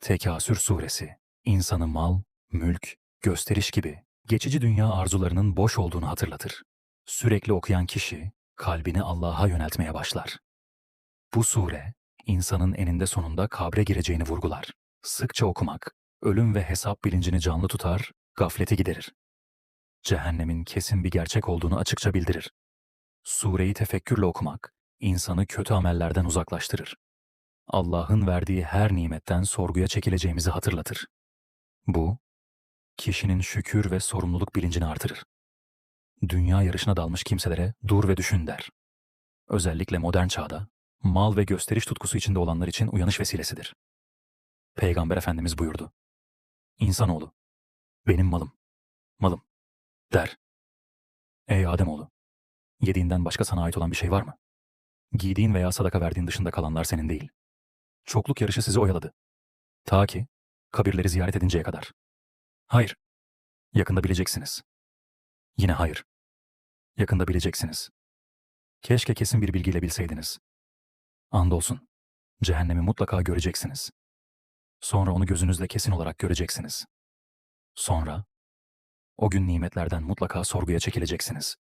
Tekasür suresi, insanı mal, mülk, gösteriş gibi geçici dünya arzularının boş olduğunu hatırlatır. Sürekli okuyan kişi kalbini Allah'a yöneltmeye başlar. Bu sure, insanın eninde sonunda kabre gireceğini vurgular. Sıkça okumak, ölüm ve hesap bilincini canlı tutar, gafleti giderir. Cehennemin kesin bir gerçek olduğunu açıkça bildirir. Sureyi tefekkürle okumak, insanı kötü amellerden uzaklaştırır. Allah'ın verdiği her nimetten sorguya çekileceğimizi hatırlatır. Bu, kişinin şükür ve sorumluluk bilincini artırır. Dünya yarışına dalmış kimselere dur ve düşün der. Özellikle modern çağda, mal ve gösteriş tutkusu içinde olanlar için uyanış vesilesidir. Peygamber Efendimiz buyurdu. İnsanoğlu, benim malım, malım, der. Ey Ademoğlu, yediğinden başka sana ait olan bir şey var mı? Giydiğin veya sadaka verdiğin dışında kalanlar senin değil. Çokluk yarışı sizi oyaladı. Ta ki kabirleri ziyaret edinceye kadar. Hayır. Yakında bileceksiniz. Yine hayır. Yakında bileceksiniz. Keşke kesin bir bilgiyle bilseydiniz. Andolsun. Cehennemi mutlaka göreceksiniz. Sonra onu gözünüzle kesin olarak göreceksiniz. Sonra o gün nimetlerden mutlaka sorguya çekileceksiniz.